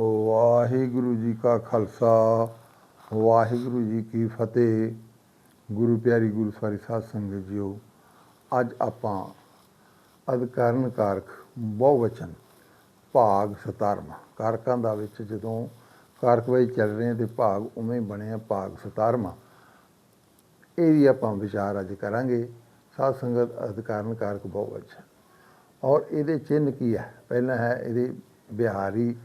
ਵਾਹਿਗੁਰੂ ਜੀ ਕਾ ਖਾਲਸਾ, ਵਾਹਿਗੁਰੂ ਜੀ ਕੀ ਫਤਿਹ। ਗੁਰੂ ਪਿਆਰੀ ਗੁਰੂ ਸਵਾਰੀ ਸਾਧ ਸੰਗਤ ਜੀਓ, ਅੱਜ ਆਪਾਂ ਅਧਿਕਾਰਨ ਕਾਰਕ ਬਹੁਵਚਨ, ਭਾਗ 17ਵਾਂ ਕਾਰਕਾਂ ਦਾ ਵਿੱਚ ਜਦੋਂ ਕਾਰਕਵਾਈ ਚੱਲ ਰਹੇ ਤੇ ਭਾਗ ਉਵੇਂ ਹੀ ਬਣਿਆ ਭਾਗ 17ਵਾਂ ਇਹ ਵੀ ਆਪਾਂ ਵਿਚਾਰ ਅੱਜ ਕਰਾਂਗੇ, ਸਾਧ ਸੰਗਤ ਅਧਿਕਾਰਨ ਕਾਰਕ ਬਹੁਵਚਨ। ਔਰ ਇਹਦੇ ਚਿੰਨ ਕੀ ਹੈ? ਪਹਿਲਾਂ ਹੈ ਇਹਦੇ ਬਿਹਾਰੀ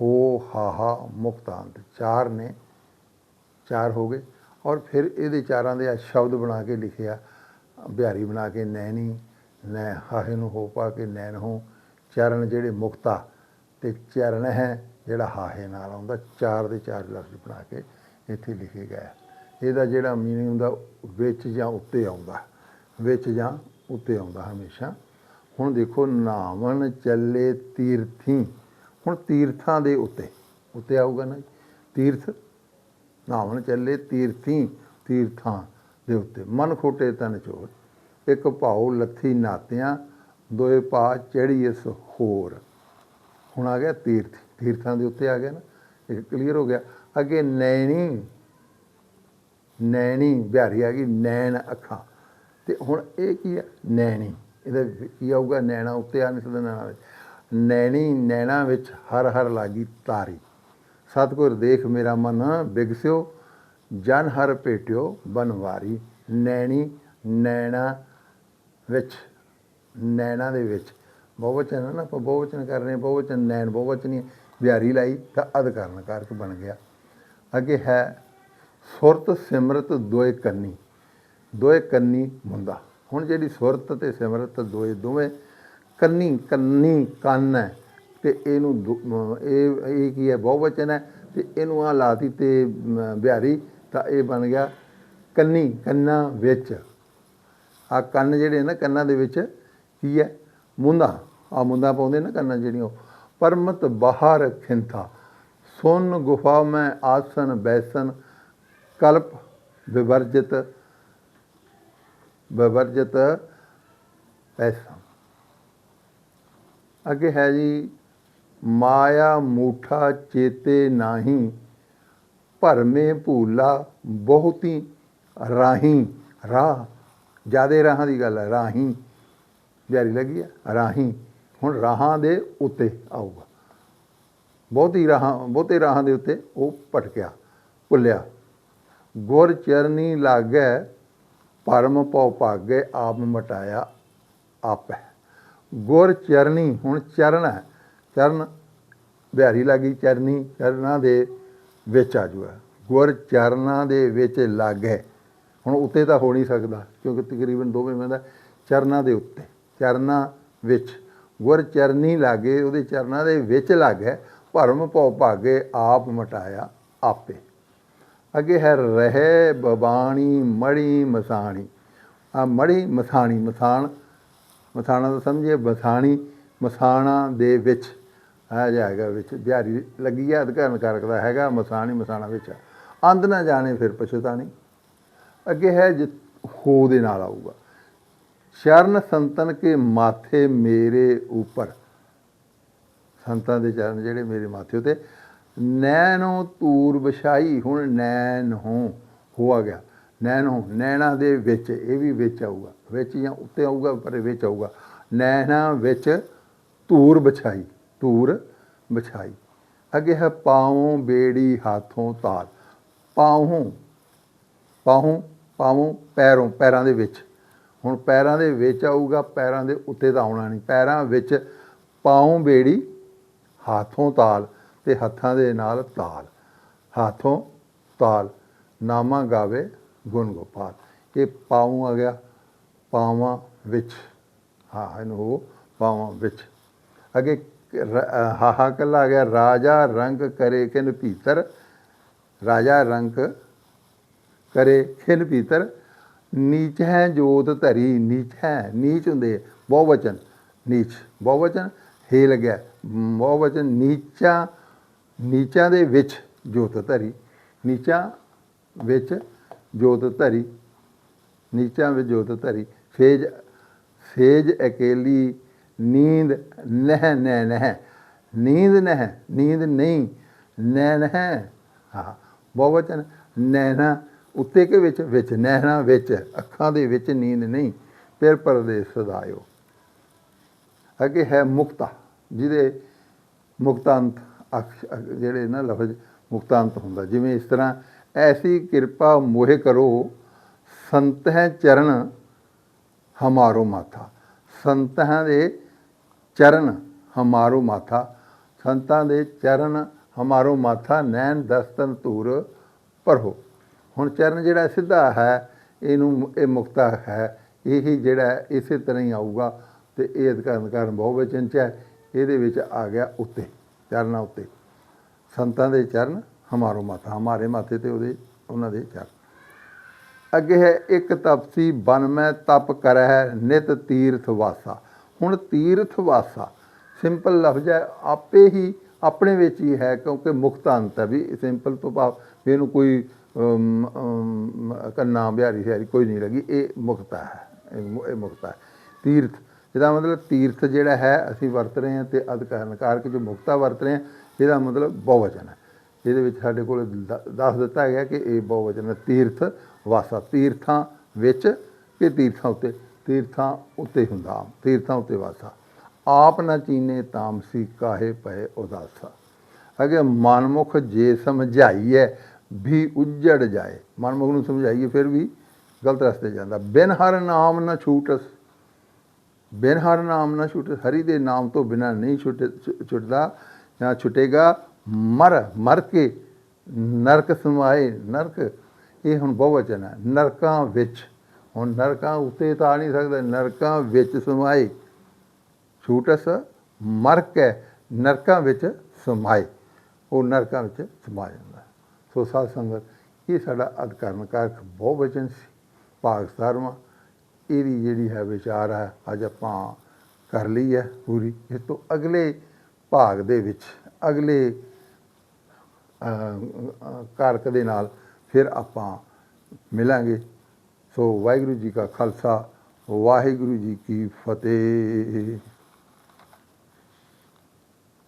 ਹੋ ਹਾਹਾ ਮੁਕਤਾਂਤ। ਚਾਰ ਨੇ, ਚਾਰ ਹੋ ਗਏ। ਔਰ ਫਿਰ ਇਹਦੇ ਚਾਰਾਂ ਦੇ ਆ ਸ਼ਬਦ ਬਣਾ ਕੇ ਲਿਖਿਆ। ਬਿਹਾਰੀ ਬਣਾ ਕੇ ਨੈਣੀ, ਨੈ ਹਾਹੇ ਨੂੰ ਹੋ ਪਾ ਕੇ ਨੈਣ ਹੋ। ਚਰਨ ਜਿਹੜੇ ਮੁਕਤਾ ਤੇ ਚਰਨ ਹੈ, ਜਿਹੜਾ ਹਾਹੇ ਨਾਲ ਆਉਂਦਾ, ਚਾਰ ਦੇ ਚਾਰ ਲਫ਼ਜ਼ ਬਣਾ ਕੇ ਇੱਥੇ ਲਿਖੇ ਗਏ ਇਹਦਾ ਜਿਹੜਾ ਮੀਨਿੰਗ ਹੁੰਦਾ, ਵਿੱਚ ਜਾਂ ਉੱਤੇ ਆਉਂਦਾ। ਵਿੱਚ ਜਾਂ ਉੱਤੇ ਆਉਂਦਾ ਹਮੇਸ਼ਾ। ਹੁਣ ਦੇਖੋ, ਨਾਵਣ ਚੱਲੇ ਤੀਰਥੀ। ਹੁਣ ਤੀਰਥਾਂ ਦੇ ਉੱਤੇ ਉੱਤੇ ਆਊਗਾ ਨਾ ਜੀ। ਤੀਰਥ, ਨਾਵਣ ਚੱਲੇ ਤੀਰਥੀ ਤੀਰਥਾਂ ਦੇ ਉੱਤੇ। ਮਨ ਖੋਟੇ ਤਨ ਚੋਰ, ਇੱਕ ਭਾਉ ਲੱਥੀ ਨਾਤਿਆਂ, ਦੋਏ ਪਾ ਚੜੀ ਇਸ ਹੋਰ। ਹੁਣ ਆ ਗਿਆ ਤੀਰਥ, ਤੀਰਥਾਂ ਦੇ ਉੱਤੇ ਆ ਗਿਆ ਨਾ, ਇਹ ਕਲੀਅਰ ਹੋ ਗਿਆ। ਅੱਗੇ ਨੈਣੀ ਨੈਣੀ, ਬਿਹਾਰੀ ਆ ਗਈ, ਨੈਣ ਅੱਖਾਂ। ਤੇ ਹੁਣ ਇਹ ਕੀ ਹੈ ਨੈਣੀ। ਇਹਦਾ ਕੀ ਆਊਗਾ? ਨੈਣਾ ਉੱਤੇ ਆ ਨਹੀਂ ਸਕਦਾ ਨੈਣਾ ਨੈਣੀ ਨੈਣਾ ਵਿੱਚ ਹਰ ਹਰ ਲਾਗੀ ਤਾਰੀ। ਸਤਿਗੁਰ ਦੇਖ ਮੇਰਾ ਮਨ ਬਿਗਸਿਓ, ਜਨ ਹਰ ਭੇਟਿਓ ਬਨਵਾਰੀ। ਨੈਣੀ ਨੈਣਾ ਵਿੱਚ, ਨੈਣਾ ਦੇ ਵਿੱਚ। ਬਹੁਵਚਨ ਹੈ ਨਾ, ਆਪਾਂ ਬਹੁਵਚਨ ਕਰ ਰਹੇ ਬਹੁਵਚਨ ਨੈਣ, ਬਹੁਵਚਨੀ ਬਿਹਾਰੀ ਲਾਈ ਤਾਂ ਅਧਿਕਰਨ ਕਾਰਕ ਬਣ ਗਿਆ। ਅੱਗੇ ਹੈ, ਸੁਰਤ ਸਿਮਰਤ ਦੋਏ ਕੰਨੀ। ਦੋਏ ਕੰਨੀ ਮੁੰਦਾ। ਹੁਣ ਜਿਹੜੀ ਸੁਰਤ ਤੇ ਸਿਮਰਤ ਦੋਏ ਦੋਵੇਂ ਕੰਨੀ ਕੰਨੀ ਕੰਨ ਹੈ। ਤੇ ਇਹਨੂੰ ਦੋ- ਇਹ ਇਹ ਕੀ ਹੈ? ਬਹੁਵਚਨ ਹੈ। ਤੇ ਇਹਨੂੰ ਆ ਲਾਤੀ ਤੇ ਬਿਹਾਰੀ, ਤਾਂ ਇਹ ਬਣ ਗਿਆ ਕੰਨੀ, ਕੰਨਾਂ ਵਿੱਚ। ਆ ਕੰਨ ਜਿਹੜੇ ਨਾ ਕੰਨਾਂ ਦੇ ਵਿੱਚ ਕੀ ਹੈ? ਮੁੰਦਾ। ਆ ਮੁੰਦਾ ਪਾਉਂਦੇ ਨਾ ਕੰਨਾਂ ਜਿਹੜੀਆਂ ਉਹ। ਪਰਮਤ ਬਾਹਰ ਖਿੰਥਾ। ਸੁਨ ਗੁਫਾ ਮੈਂ ਆਸਨ ਬੈਸਨ, ਕਲਪ ਵਿਵਰਜਿਤ ਵਿਵਰਜਿਤ ਪੈਸਾ। ਅੱਗੇ ਹੈ ਜੀ, ਮਾਇਆ ਮੂਠਾ ਚੇਤੇ ਨਾਹੀ, ਭਰਮੇ ਭੂਲਾ ਬਹੁਤੀ ਰਾਹੀ, ਰਾਹ, ਜਿਆਦੇ ਰਾਹਾਂ ਦੀ ਗੱਲ ਹੈ, ਰਾਹੀ, ਜਾਰੀ ਲੱਗੀ ਹੈ, ਰਾਹੀ, ਹੁਣ ਰਾਹਾਂ ਦੇ ਉੱਤੇ ਆਊਗਾ। ਬਹੁਤੀ ਰਾਹਾਂ, ਬਹੁਤੇ ਰਾਹਾਂ ਦੇ ਉੱਤੇ ਉਹ ਭਟਕਿਆ, ਭੁੱਲਿਆ। ਗੁਰ ਚਰਨੀ ਲਾਗੈ, ਪਰਮ ਪਉ ਭਾਗੇ, ਆਪ ਮਟਾਇਆ ਆਪੈ। ਗੁਰ ਚਰਨੀ, ਹੁਣ ਚਰਨ ਹੈ। ਚਰਨ, ਬਿਹਾਰੀ ਲਾਗੀ ਚਰਨੀ, ਚਰਨਾਂ ਦੇ ਵਿੱਚ ਆ ਜੂਆ। ਗੁਰ ਚਰਨਾਂ ਦੇ ਵਿੱਚ ਲਾਗੇ। ਹੁਣ ਉੱਤੇ ਤਾਂ ਹੋ ਨਹੀਂ ਸਕਦਾ, ਕਿਉਂਕਿ ਤਕਰੀਬਨ ਦੋਵੇਂ ਬੰਦਾ ਚਰਨਾਂ ਦੇ ਉੱਤੇ, ਚਰਨਾਂ ਵਿੱਚ। ਗੁਰ ਚਰਨੀ ਲਾਗੇ, ਉਹਦੇ ਚਰਨਾਂ ਦੇ ਵਿੱਚ ਲਾਗੇ। ਭਰਮ ਭਉ ਭਾਗੇ, ਆਪ ਮਟਾਇਆ ਆਪੇ। ਅੱਗੇ ਹੈ ਰਹਿ ਬਬਾਣੀ, ਮੜੀ ਮਸਾਣੀ। ਆ ਮੜੀ ਮਸਾਣੀ, ਮਸਾਣ ਮਸਾਣਾ ਤਾਂ ਸਮਝੀਏ, ਮਸਾਣੀ, ਮਸਾਣਾ ਦੇ ਵਿੱਚ ਆ ਜਾਏਗਾ ਵਿੱਚ ਬਿਹਾਰੀ ਲੱਗੀ ਆ, ਅਧਿਕਾਰਨ ਕਾਰਕ ਦਾ ਹੈਗਾ, ਮਸਾਣੀ, ਮਸਾਣਾ ਵਿੱਚ। ਅੰਧ ਨਾ ਜਾਣੇ ਫਿਰ ਪਛਤਾਣੀ। ਅੱਗੇ ਹੈ ਜਿ- ਹੋ ਦੇ ਨਾਲ ਆਊਗਾ। ਸ਼ਰਨ ਸੰਤਨ ਕੇ ਮਾਥੇ ਮੇਰੇ ਉੱਪਰ। ਸੰਤਾਂ ਦੇ ਚਰਨ ਜਿਹੜੇ ਮੇਰੇ ਮਾਥੇ ਉਤੇ। ਨੈਣੋ ਤੂਰ ਵਿਛਾਈ, ਹੁਣ ਨੈਣ ਹੋ ਹੋ ਆ ਗਿਆ। ਨੈਣੋ ਹੋ ਨੈਣਾ ਦੇ ਵਿੱਚ ਇਹ ਵੀ ਵਿੱਚ ਆਊਗਾ, ਵਿੱਚ ਜਾਂ ਉੱਤੇ ਆਊਗਾ ਪਰ ਵਿੱਚ ਆਊਗਾ। ਨੈਣਾ ਵਿੱਚ ਧੂਰ ਵਿਛਾਈ, ਧੂਰ ਬਛਾਈ ਅੱਗੇ ਹੈ ਪਾਉ, ਬੇੜੀ, ਹਾਥੋਂ, ਤਾਲ। ਪਾਉ ਪਾਉ ਪਾਉ, ਪੈਰੋਂ, ਪੈਰਾਂ ਦੇ ਵਿੱਚ। ਹੁਣ ਪੈਰਾਂ ਦੇ ਵਿੱਚ ਆਊਗਾ, ਪੈਰਾਂ ਦੇ ਉੱਤੇ ਤਾਂ ਆਉਣਾ ਨਹੀਂ। ਪੈਰਾਂ ਵਿੱਚ ਪਾਉ, ਬੇੜੀ, ਹਾਥੋਂ, ਤਾਲ ਤੇ ਹੱਥਾਂ ਦੇ ਨਾਲ ਤਾਲ। ਹਾਥੋਂ ਤਾਲ, ਨਾਮਾ ਗਾਵੇ ਗੁਣ ਗੋਪਾਲ ਇਹ ਪਾਉ ਆ ਗਿਆ, ਪਾਵਾਂ ਵਿੱਚ। ਹਾਂ, ਇਹਨੂੰ ਉਹ ਪਾਵਾਂ ਵਿੱਚ। ਅੱਗੇ ਰ- ਹਾਹਾ ਕੱਲਾ ਆ ਗਿਆ, ਰਾਜਾ ਰੰਗ ਕਰੇ ਕਿਨ ਭੀਤਰ। ਰਾਜਾ ਰੰਗ ਕਰੇ ਖਿਨ ਭੀਤਰ। ਨੀਚ ਹੈ ਜੋਤ ਧਰੀ, ਨੀਚ ਹੈ, ਨੀਚ ਹੁੰਦੇ ਬਹੁਵਚਨ, ਨੀਚ, ਬਹੁਵਚਨ ਹੇ ਲੱਗਿਆ ਬਹੁਵਚਨ, ਨੀਚਾ, ਨੀਚਾਂ ਦੇ ਵਿੱਚ ਜੋਤ ਧਰੀ। ਨੀਚਾਂ ਵਿੱਚ ਜੋਤ ਧਰੀ, ਨੀਚਾਂ ਵਿੱਚ ਜੋਤ ਧਰੀ। ਸੇਜ ਸੇਜ ਅਕੇਲੀ, ਨੀਂਦ ਨਹਿ ਨਹਿ ਨਹਿ। ਨੀਂਦ ਨਹਿ, ਨੀਂਦ ਨਹੀਂ ਨੈਣ ਹੈ ਹਾਂ ਬਹੁਵਚਨ ਨੈਣਾ ਉੱਤੇ ਕੇ ਵਿੱਚ? ਵਿੱਚ। ਨੈਣਾ ਵਿੱਚ। ਅੱਖਾਂ ਦੇ ਵਿੱਚ ਨੀਂਦ ਨਹੀਂ। ਫਿਰ ਪਰਦੇਸ ਸਦਾਇਓ। ਅੱਗੇ ਹੈ ਮੁਕਤਾ, ਜਿਹਦੇ ਮੁਕਤਾਂਤ ਅਕਸ਼- ਅ- ਜਿਹੜੇ ਨਾ ਲਫ਼ਜ਼ ਮੁਕਤਾਂਤ ਹੁੰਦਾ। ਜਿਵੇਂ ਇਸ ਤਰ੍ਹਾਂ ਐਸੀ ਕਿਰਪਾ ਮੋਹਿ ਕਰੋ, ਸੰਤਹਿ ਚਰਨ ਹਮਾਰੋ ਮਾਥਾ ਸੰਤਾਂ ਦੇ ਚਰਨ ਹਮਾਰੋ ਮਾਥਾ ਸੰਤਾਂ ਦੇ ਚਰਨ ਹਮਾਰੋ ਮਾਥਾ ਨੈਣ, ਦਸਤਨ, ਧੂਰ ਪਰਹੋ ਹੁਣ ਚਰਨ ਜਿਹੜਾ ਸਿੱਧਾ ਹੈ, ਇਹਨੂੰ ਇਹ ਮੁਕਤਾ ਹੈ। ਇਹੀ ਜਿਹੜਾ ਇਸੇ ਤਰ੍ਹਾਂ ਹੀ ਆਊਗਾ ਤੇ ਇਹ ਅਧਿਕਾਰਨ ਕਾਰਨ ਬਹੁਵਚਨ ਚ ਹੈ। ਇਹਦੇ ਵਿੱਚ ਆ ਗਿਆ ਉੱਤੇ, ਚਰਨਾਂ ਉੱਤੇ। ਸੰਤਾਂ ਦੇ ਚਰਨ ਹਮਾਰੋ ਮਾਥਾ ਹਮਾਰੇ ਮਾਥੇ ਤੇ ਉਹਦੇ ਉਹਨਾਂ ਦੇ ਚਰਨ ਅੱਗੇ ਹੈ ਇੱਕ ਤਪਸੀ ਬਨ ਮੈਂ ਤਪ ਕਰਹਿ ਨਿਤ ਤੀਰਥ ਵਾਸਾ ਹੁਣ ਤੀਰਥ ਵਾਸਾ ਸਿੰਪਲ ਲਫ਼ਜ਼ ਹੈ ਆਪੇ ਹੀ ਆਪਣੇ ਵਿੱਚ ਹੀ ਹੈ ਕਿਉਂਕਿ ਮੁਕਤ ਅੰਤ ਹੈ ਵੀ ਸਿੰਪਲ ਤੋਂ ਭਾਵ ਵੀ ਇਹਨੂੰ ਕੋਈ ਅਮ, ਕੰਨਾ ਬਿਹਾਰੀ ਸ਼ਹਿਰੀ ਕੋਈ ਨਹੀਂ ਲੱਗੀ ਇਹ ਮੁਕਤਾ ਹੈ ਇਹ ਇਹ ਮੁਕਤਾ ਹੈ ਤੀਰਥ ਇਹਦਾ ਮਤਲਬ ਤੀਰਥ ਜਿਹੜਾ ਹੈ ਅਸੀਂ ਵਰਤ ਰਹੇ ਹਾਂ ਤੇ ਅਧਿਕਾਰਨ ਕਾਰਕ ਜੋ ਮੁਕਤਾ ਵਰਤ ਰਹੇ ਹਾਂ ਇਹਦਾ ਮਤਲਬ ਬਹੁਵਚਨ ਹੈ ਇਹਦੇ ਵਿੱਚ ਸਾਡੇ ਕੋਲ ਦ- ਦੱਸ ਦਿੱਤਾ ਗਿਆ ਕਿ ਇਹ ਬਹੁਵਚਨ ਤੀਰਥ, ਵਾਸਾ ਤੀਰਥਾਂ ਵਿੱਚ ਕਿ ਤੀਰਥਾਂ ਉੱਤੇ ਤੀਰਥਾਂ ਉੱਤੇ ਹੁੰਦਾ, ਤੀਰਥਾਂ ਉੱਤੇ ਵਾਸਾ। ਆਪ ਨਾ ਚੀਨੇ ਤਾਮਸੀ ਕਾਹੇ ਪਏ ਉਦਾਸਾ। ਅਗੇ ਮਨਮੁਖ ਜੇ ਸਮਝਾਈਏ ਵੀ ਉੱਜੜ ਜਾਏ। ਮਨਮੁਖ ਨੂੰ ਸਮਝਾਈਏ, ਫਿਰ ਵੀ ਗਲਤ ਰਸਤੇ ਜਾਂਦਾ। ਬਿਨ ਹਰ ਨਾਮ ਨਾ ਛੂਟਸ। ਬਿਨ ਹਰ ਨਾਮ ਨਾ ਛੁੱਟ ਹਰੀ ਦੇ ਨਾਮ ਤੋਂ ਬਿਨਾ ਨਹੀਂ ਛੁੱਟ, ਛੁ- ਛੁੱਟਦਾ ਜਾਂ ਛੁੱਟੇਗਾ ਮਰ ਮਰ ਕੇ ਨਰਕ ਸਮਾਏ, ਨਰਕ, ਇਹ ਹੁਣ ਬਹੁਵਚਨ ਹੈ। ਨਰਕਾਂ ਵਿੱਚ, ਹੁਣ ਨਰਕਾਂ ਉੱਤੇ ਤਾਂ ਆ ਨਹੀਂ ਸਕਦਾ। ਨਰਕਾਂ ਵਿੱਚ ਸਮਾਏ। ਛੂਟਸ ਮਰ ਕੇ, ਨਰਕਾਂ ਵਿੱਚ ਸਮਾਏ। ਉਹ ਨਰਕਾਂ ਵਿੱਚ ਸਮਾ ਜਾਂਦਾ। ਸੋ ਸਾਧ ਸੰਗਤ, ਇਹ ਸਾਡਾ ਅਧਿਕਰਨ ਕਾਰਕ ਬਹੁਵਚਨ ਸੀ। ਭਾਗ ਸਤਾਰਵਾਂ, ਇਹਦੀ ਜਿਹੜੀ ਹੈ ਵਿਚਾਰ ਹੈ, ਅੱਜ ਆਪਾਂ ਕਰ ਲਈ ਹੈ ਪੂਰੀ। ਇਸ ਤੋਂ ਅਗਲੇ ਭਾਗ ਦੇ ਵਿੱਚ, ਅਗਲੇ ਕਾਰਕ ਦੇ ਨਾਲ, ਫਿਰ ਆਪਾਂ ਮਿਲਾਂਗੇ। ਸੋ ਵਾਹਿਗੁਰੂ ਜੀ ਕਾ ਖਾਲਸਾ, ਵਾਹਿਗੁਰੂ ਜੀ ਕੀ ਫਤਿਹ।